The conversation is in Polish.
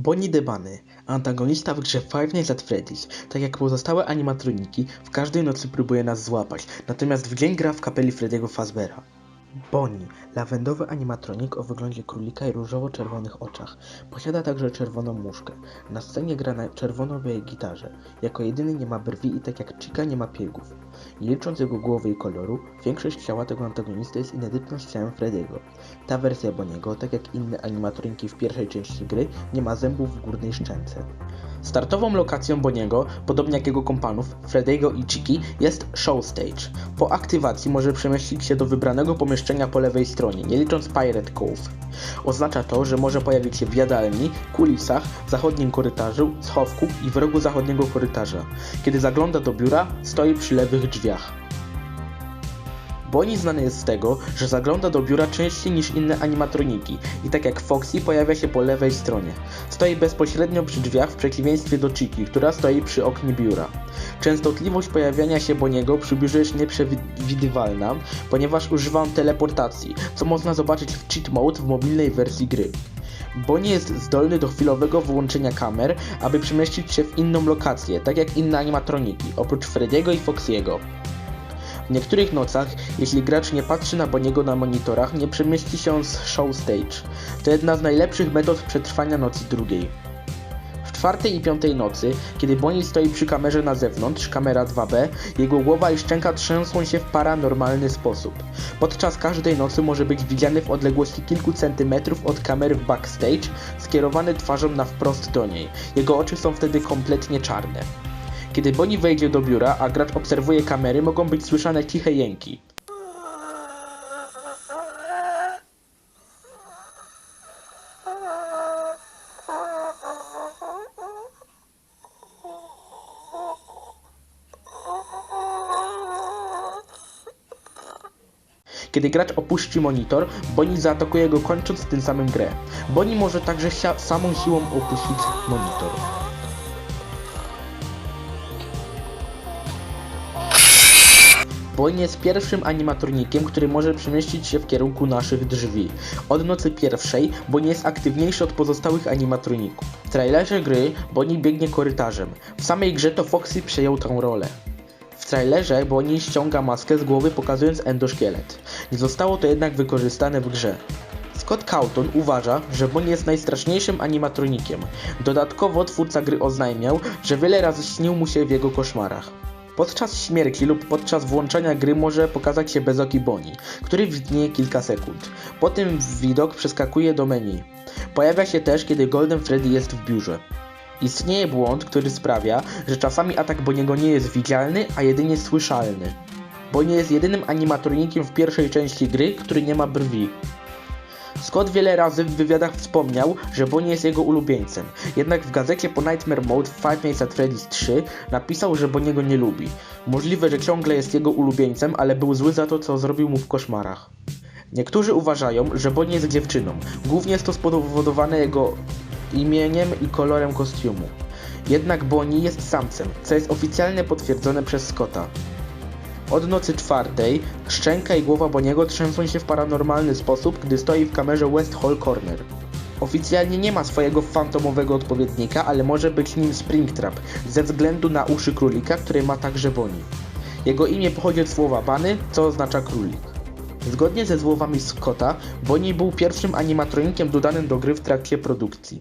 Bonnie the Bunny, antagonista w grze Five Nights at Freddy's, tak jak pozostałe animatroniki, w każdej nocy próbuje nas złapać, natomiast w dzień gra w kapeli Freddy'ego Fazbera. Bonnie, lawendowy animatronik o wyglądzie królika i różowo-czerwonych oczach. Posiada także czerwoną muszkę. Na scenie gra na czerwono-białej gitarze. Jako jedyny nie ma brwi i tak jak Chica nie ma piegów. Nie licząc jego głowy i koloru, większość ciała tego antagonisty jest identyczna z ciałem Freddy'ego. Ta wersja Boniego, tak jak inne animatroniki w pierwszej części gry, nie ma zębów w górnej szczęce. Startową lokacją Boniego, podobnie jak jego kompanów, Freddy'ego i Chiki, jest Show Stage. Po aktywacji może przemieścić się do wybranego pomieszczenia po lewej stronie, nie licząc Pirate Cove. Oznacza to, że może pojawić się w jadalni, kulisach, zachodnim korytarzu, schowku i w rogu zachodniego korytarza. Kiedy zagląda do biura, stoi przy lewych drzwiach. Bonnie znany jest z tego, że zagląda do biura częściej niż inne animatroniki i tak jak Foxy pojawia się po lewej stronie. Stoi bezpośrednio przy drzwiach w przeciwieństwie do Chiki, która stoi przy oknie biura. Częstotliwość pojawiania się Boniego przy biurze jest nieprzewidywalna, ponieważ używa on teleportacji, co można zobaczyć w cheat mode w mobilnej wersji gry. Bonnie jest zdolny do chwilowego wyłączenia kamer, aby przemieścić się w inną lokację, tak jak inne animatroniki, oprócz Freddy'ego i Foxy'ego. W niektórych nocach, jeśli gracz nie patrzy na Boniego na monitorach, nie przemieści się z show stage. To jedna z najlepszych metod przetrwania nocy drugiej. Czwartej i piątej nocy, kiedy Bonnie stoi przy kamerze na zewnątrz, kamera 2B, jego głowa i szczęka trzęsą się w paranormalny sposób. Podczas każdej nocy może być widziany w odległości kilku centymetrów od kamery w backstage, skierowany twarzą na wprost do niej. Jego oczy są wtedy kompletnie czarne. Kiedy Bonnie wejdzie do biura, a gracz obserwuje kamery, mogą być słyszane ciche jęki. Kiedy gracz opuści monitor, Bonnie zaatakuje go kończąc tym samym grę. Bonnie może także samą siłą opuścić monitor. Bonnie jest pierwszym animatronikiem, który może przemieścić się w kierunku naszych drzwi. Od nocy pierwszej Bonnie jest aktywniejszy od pozostałych animatroników. W trailerze gry Bonnie biegnie korytarzem. W samej grze to Foxy przejął tą rolę. Trailerze Bonnie ściąga maskę z głowy pokazując endoszkielet. Nie zostało to jednak wykorzystane w grze. Scott Cawthon uważa, że Bonnie jest najstraszniejszym animatronikiem. Dodatkowo twórca gry oznajmiał, że wiele razy śnił mu się w jego koszmarach. Podczas śmierci lub podczas włączania gry może pokazać się bezoki Bonnie, który widnieje kilka sekund. Potem widok przeskakuje do menu. Pojawia się też, kiedy Golden Freddy jest w biurze. Istnieje błąd, który sprawia, że czasami atak Boniego nie jest widzialny, a jedynie słyszalny. Bonnie jest jedynym animatronikiem w pierwszej części gry, który nie ma brwi. Scott wiele razy w wywiadach wspomniał, że Bonnie jest jego ulubieńcem, jednak w gazecie po Nightmare Mode Five Nights at Freddy's 3 napisał, że Bonniego nie lubi. Możliwe, że ciągle jest jego ulubieńcem, ale był zły za to, co zrobił mu w koszmarach. Niektórzy uważają, że Bonnie jest dziewczyną. Głównie jest to spowodowane jego imieniem i kolorem kostiumu. Jednak Bonnie jest samcem, co jest oficjalnie potwierdzone przez Scotta. Od nocy czwartej szczęka i głowa Boniego trzęsą się w paranormalny sposób, gdy stoi w kamerze West Hall Corner. Oficjalnie nie ma swojego fantomowego odpowiednika, ale może być nim Springtrap, ze względu na uszy królika, które ma także Bonnie. Jego imię pochodzi od słowa bany, co oznacza królik. Zgodnie ze słowami Scotta, Bonnie był pierwszym animatronikiem dodanym do gry w trakcie produkcji.